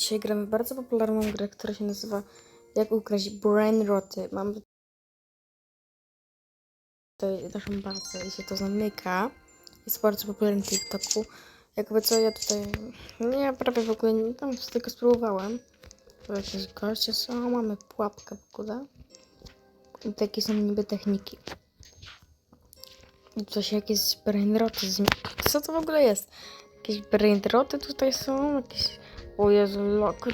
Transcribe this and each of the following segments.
Dzisiaj gramy bardzo popularną grę, która się nazywa Jak ukraść Brain Roty. Mamy tutaj naszą bazę i się to zamyka. Jest bardzo popularny TikToku. Jakby co, ja tutaj... Nie, prawie w ogóle nie... Tam tylko spróbowałem. To jakieś goście są, mamy pułapkę w ogóle. I takie są niby techniki. I Coś jakieś brain roty. Co to w ogóle jest? Jakieś brain roty tutaj są? Jakieś... O Jezu,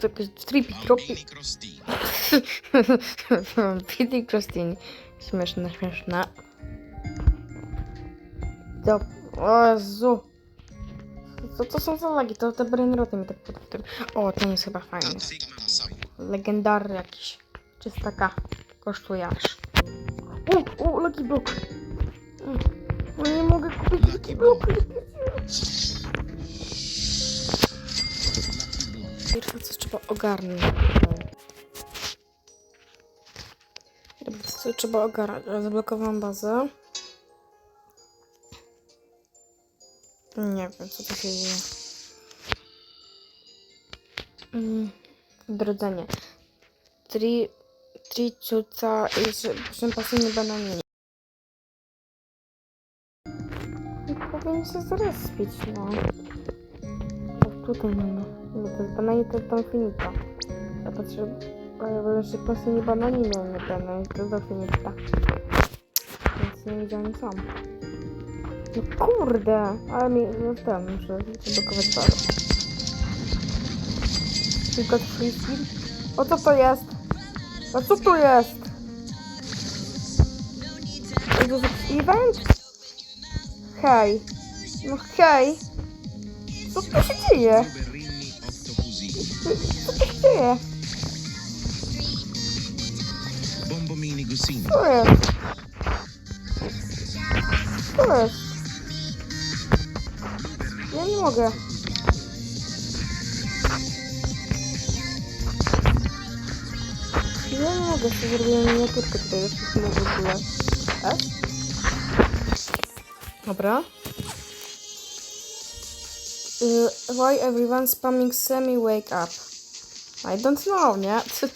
to jakieś trippy, tropi. Bambini crostini. Śmieszne, śmieszne. Do... O Jezu. Co to są za lagi? To te brainroty mi tak podwójne. O, ten jest chyba fajny. Legendarny jakiś. Czystaka. Kosztuje aż. O, o, Lucky Block. No nie mogę kupić Lucky Block. Trzeba ogarnąć. Co trzeba ogarnąć? Zablokowałam bazę. Nie wiem, co tu się dzieje. Mm, Odrodzenie. Tri... Tricuca i pasywny bananin. Powinien się zrespić, no. O, tutaj mamy. No to jest bananin, to tam finita. Ja potrzebuję... Ale jeszcze pasywny bananin miał nie ten, to do finita. Więc nie wiedziałem sam. No kurde, ale mi... No ten, muszę zablokować bazę. Tylko skill? O co to jest? A co to jest? To jest event? Hej. No hej. Co tu się dzieje? Co tu się dzieje? Bombomini Gusini. Co jest? Co jest? Ja nie mogę. Ja nie mogę, sobie zrobiłem miniaturkę tutaj, mogę w ogóle. S? Dobra. Y, why everyone spamming semi wake up? I don't know, nie? Co,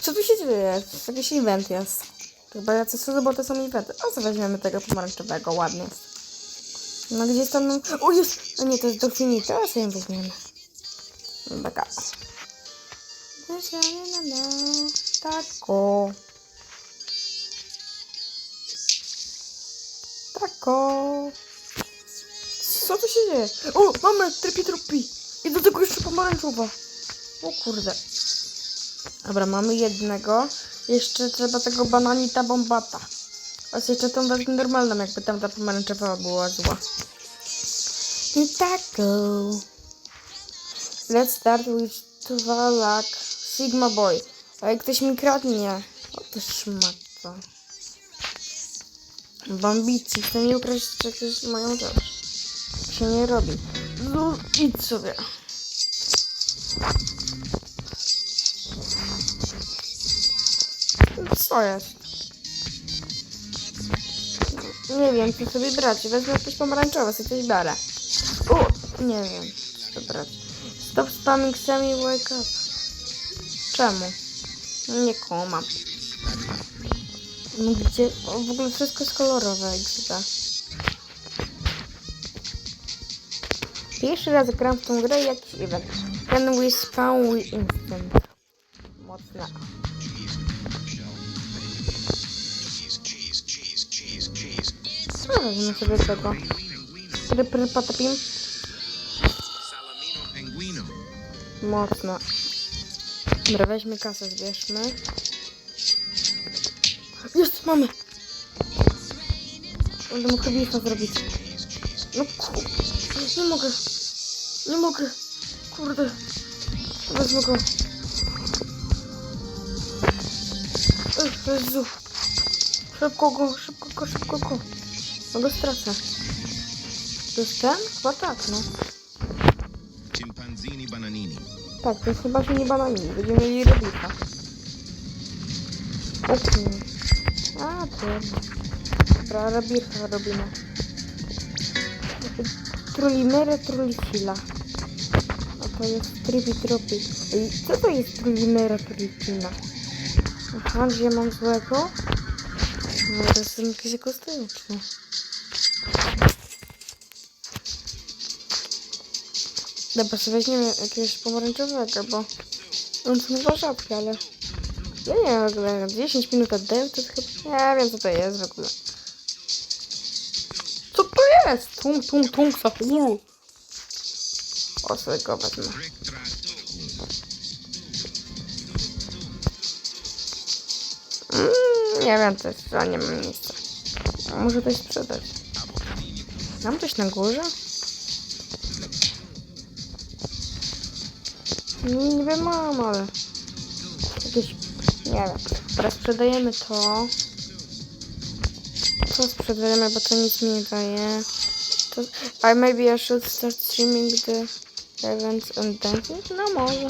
co tu się dzieje? Jakiś event jest. Chyba jacyś co to są eventy. A co weźmiemy tego pomarańczowego, ładnie jest. No gdzieś tam... O jest! No nie, to jest a sobie ją weźmiemy. Baka. Tako. Tako. Co tu się dzieje? O, mamy tripi trupi. I do tego jeszcze pomarańczowa. O kurde. Dobra, mamy jednego. Jeszcze trzeba tego bananita bombata. A jeszcze tą wersję normalną, jakby tam ta pomarańczowa była zła. I tako. Let's start with Twalak Sigma Boy. A jak ktoś mi kradnie. O to szmata. Bambici, chcę mi ukraść jakieś moją rzecz. Się nie robi. No idź sobie. Co jest? Nie wiem, co sobie brać. Wezmę jakieś pomarańczowe, sobie coś biorę. O, nie wiem, co brać. Stop spamming semi wake up. Czemu? Nie kumam. Gdzie? O, w ogóle wszystko jest kolorowe, XD. Pierwszy raz gram w tą grę jakiś event. Can we spawn we instant? Mocne. Cheese, cheese, cheese, cheese, cheese. No, wezmę sobie tego. Rypry Penguino. Mocno. Dobra, weźmy kasę, zbierzmy. Jest, mamy! Będę mógł zrobić. No. Nie mogę. Nie mogę. Kurde. Wezmę go. Ech, Jezu. Szybko go, szybko go, szybko go. No go stracę. To jest ten? Chyba tak, no. Chimpanzini Bananini. Tak, to jest chyba się nie bananini. Będziemy mieli robita. Okej. A, trudno. Dobra, rabirka robimy. Trulimere trulicilla. Jest Trippy Tropi. Co to jest Primera Tripina? Aha, gdzie mam złego? No to są jakieś ekostyczne. Dobra, sobie weźmiemy jakiegoś pomarańczowego, bo on są chyba rzadkie, ale ja nie wiem w ogóle, 10 minut od dev to chyba, nie wiem co to jest w ogóle. Co to jest? Tung, tung, tung, sahur. O, sobie go wezmę. Mm, nie wiem też, że nie mam miejsca. Może coś sprzedać. Mam coś na górze? Wiem, mam, ale... Jakieś... Nie wiem. Teraz sprzedajemy to. To sprzedajemy, bo to nic mi nie daje. To... I maybe I should start streaming the events and dancing? No może.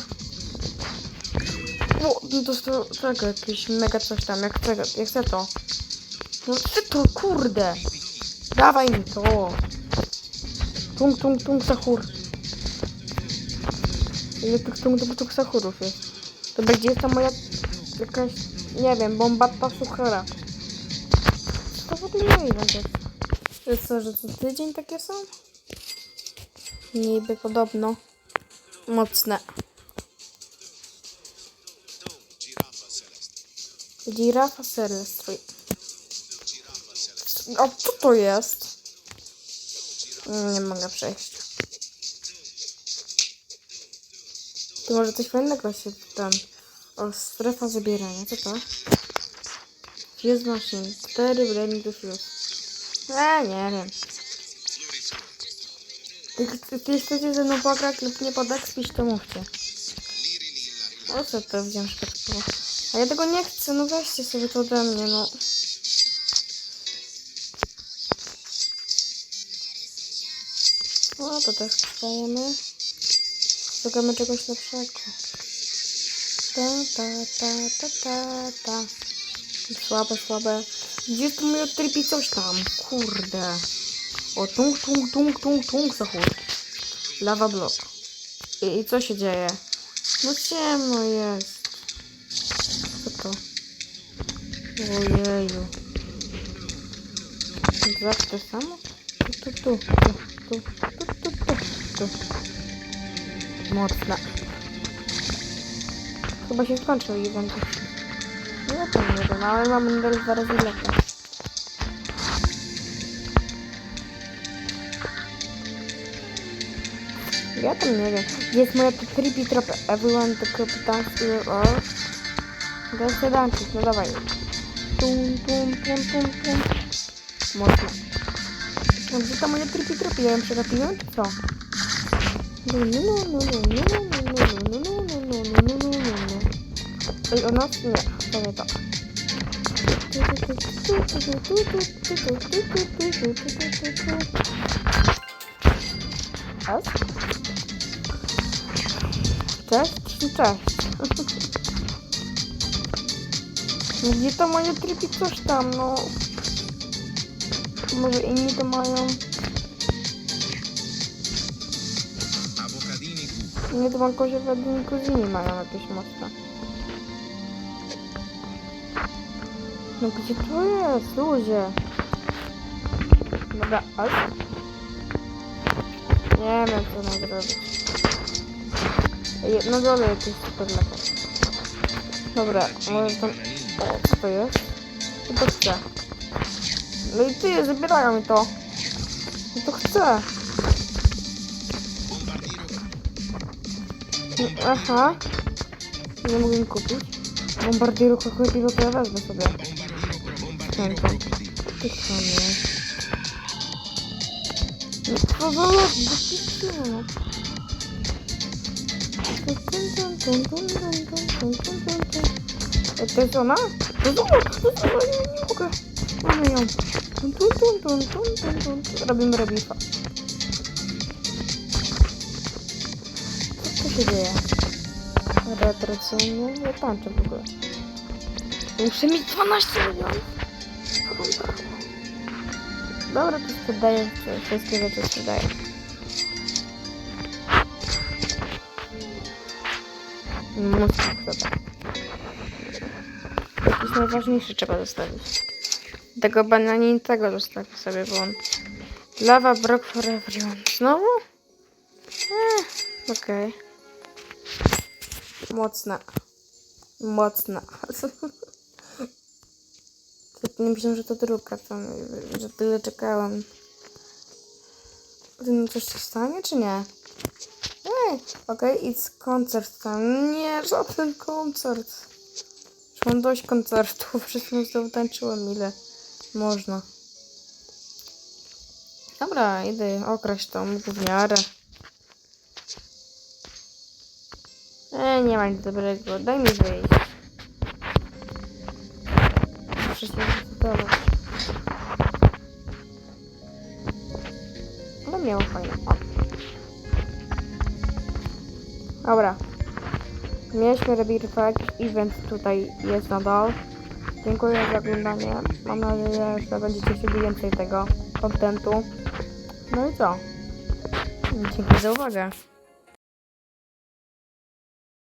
O, no to to tego, jakieś mega coś tam, jak tego, jak chcę to. No ty to, kurde! Dawaj mi to! Tung, tung, tung, sahur. Ile tych tung, tung, tung, sahurów jest? To będzie ta moja jakaś, nie wiem, bombata suchara. Co to w ogóle nie wiem co, że co tydzień takie są? Niby podobno. Mocne. Girafa Celestry. A co to jest? Nie mogę przejść. To może coś fajnego się tam. O, strefa zabierania. Co to? Fuse machine. 4 blend do fuse. Eee, nie wiem. Jeśli chcecie ze mną pograć lub nie podekspić, to mówcie. O co to wziąłem szpeczkowo? A ja tego nie chcę, no weźcie sobie to ode mnie, no. O, to też sprzedajemy. Szukamy czegoś lepszego. Ta, ta, ta, ta, ta, ta. Słabe, słabe. Gdzie jest mój trypi coś tam? Kurde. O, tung, tung, tung, tung, tung, zachód. Lava block. I, I co się dzieje? No ciemno jest. Co to? Ojeju. Zawsze to samo? Tu, tu, tu, tu, tu, tu, tu, tu, tu. Chyba się skończył event. No ja tam nie wiem, ale mamy nadal dwa razy lepiej. Я там не знаю. Здесь мы это 3 Питера Эвелон, Капитан Сил. Да, седан, ну давай. Тум-тум-тум-тум-тум. Можно. Вот где там или 3 Питера, я им что-то пью, все. Ой, у нас нет, это так. Раз. Cześć czy cześć? Gdzie to mają tryki coś tam, no. Może inni to mają. Nie to mam kozie w kuzyni mają jakieś mocne. No gdzie to jest, ludzie? Dobra, ale... Nie wiem co mam zrobić. Na dole jakieś super lepo. Dobra, może tam... O, co to jest? Co to chcę? No i ty, zabierają mi to. No to chcę. No, Aha. Nie mogę mi kupić. Bombardiro krokodilo to ja wezmę sobie. Chętą. Ty tam jest. No co za lot, no. E, To jest ona? To jest ona, to jest ona, nie, nie mogę. Mamy ją. Tun, tun, tun, tun, tun, tun, tun. Robimy rebifa. Co się dzieje? Retracyjnie? Nie tańczę w ogóle. Muszę mieć 12 milionów. Dobra, to sprzedaję. Wszystkie rzeczy sprzedaję. Mózg, dobra. Jakiś najważniejszy trzeba zostawić. Tego bananin tego zostawię sobie, bo on... Lava Brock for everyone. Znowu? Eh, okej. Mocna. Mocna. Tak nie myślałem, że to druga, to, że tyle czekałem. No coś się stanie, czy nie? Ej, okej, it's koncert tam. Nie, żaden koncert. Już mam dość koncertów, przed chwilą znowu tańczyłem ile można. Dobra, idę okraść tą gówniarę. E, nie ma nic dobrego, daj mi wyjść. Muszę się zdecydować. Ale miało fajnie. Dobra. Mieliśmy rebirfa, jakiś event tutaj jest nadal. Dziękuję za oglądanie. Mam nadzieję, że będziecie chcieli więcej tego kontentu. No i co? Dzięki za uwagę.